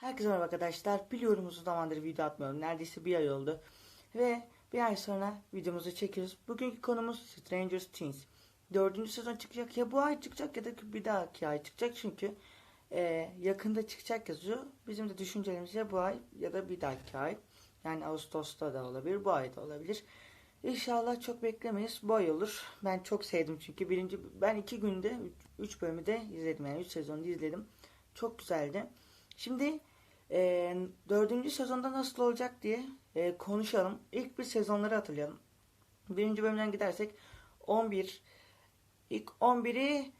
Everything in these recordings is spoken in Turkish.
Herkese merhaba arkadaşlar. Biliyorum uzun zamandır video atmıyorum. Neredeyse bir ay oldu. Ve bir ay sonra videomuzu çekiyoruz. Bugünkü konumuz Stranger Things. Dördüncü sezon çıkacak. Ya bu ay çıkacak ya da bir dahaki ay çıkacak. Çünkü e, yakında çıkacak yazıyor. Bizim de düşüncelerimiz ya bu ay ya da bir dahaki ay. Yani Ağustos'ta da olabilir. Bu ay da olabilir. İnşallah çok beklemeyiz. Bu ay olur. Ben çok sevdim çünkü. Birinci, ben iki günde üç, bölümü de izledim. Yani üç sezonu izledim. Çok güzeldi. Şimdi e, dördüncü sezonda nasıl olacak diye e, konuşalım. İlk bir sezonları hatırlayalım. Birinci bölümden gidersek 11 ilk 11'i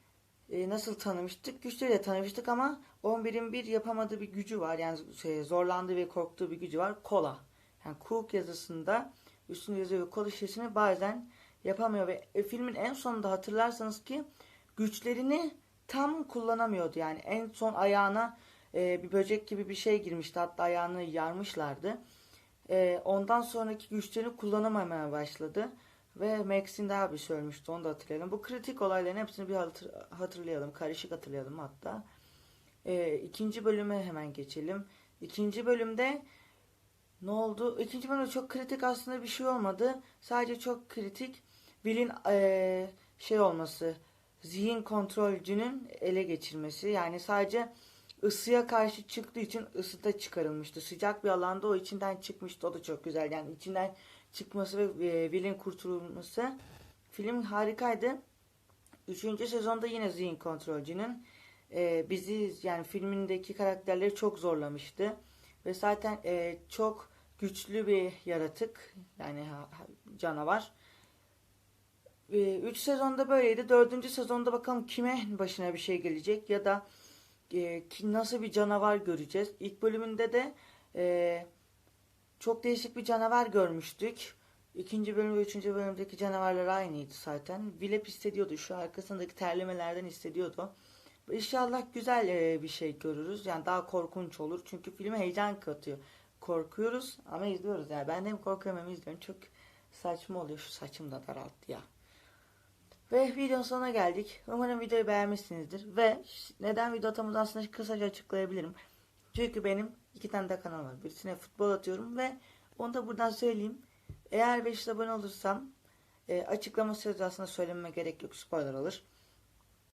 e, nasıl tanımıştık? Güçleriyle tanımıştık ama 11'in bir yapamadığı bir gücü var. Yani şey, zorlandığı ve korktuğu bir gücü var. Kola. Yani Cook yazısında üstünde yazıyor kola şişesini bazen yapamıyor ve e, filmin en sonunda hatırlarsanız ki güçlerini tam kullanamıyordu. Yani en son ayağına e, bir böcek gibi bir şey girmişti. Hatta ayağını yarmışlardı. E, ondan sonraki güçlerini kullanamamaya başladı. Ve Max'in daha bir şey ölmüştü. Onu da hatırlayalım. Bu kritik olayların hepsini bir hatır- hatırlayalım. Karışık hatırlayalım hatta. E, ikinci bölüme hemen geçelim. İkinci bölümde ne oldu? İkinci bölümde çok kritik aslında bir şey olmadı. Sadece çok kritik Will'in e, şey olması. Zihin kontrolcünün ele geçirmesi. Yani sadece ısıya karşı çıktığı için ısıda çıkarılmıştı. Sıcak bir alanda o içinden çıkmıştı. O da çok güzel. Yani içinden çıkması ve e, Will'in kurtulması. Film harikaydı. Üçüncü sezonda yine zihin kontrolcünün e, bizi yani filmindeki karakterleri çok zorlamıştı. Ve zaten e, çok güçlü bir yaratık. Yani canavar. 3 sezonda böyleydi. Dördüncü sezonda bakalım kime başına bir şey gelecek ya da e, nasıl bir canavar göreceğiz. İlk bölümünde de e, çok değişik bir canavar görmüştük. İkinci bölüm ve üçüncü bölümdeki canavarlar aynıydı zaten. Will hep hissediyordu. Şu arkasındaki terlemelerden hissediyordu. İnşallah güzel e, bir şey görürüz. Yani daha korkunç olur. Çünkü filme heyecan katıyor. Korkuyoruz ama izliyoruz. Yani ben hem korkuyorum hem izliyorum. Çok saçma oluyor. Şu saçım da daralttı ya. Ve videonun sonuna geldik. Umarım videoyu beğenmişsinizdir. Ve neden video atamadığımı aslında kısaca açıklayabilirim. Çünkü benim iki tane de kanal var. Birisine futbol atıyorum ve onu da buradan söyleyeyim. Eğer 500 abone olursam e, açıklama sözü aslında söylememe gerek yok. Spoiler olur.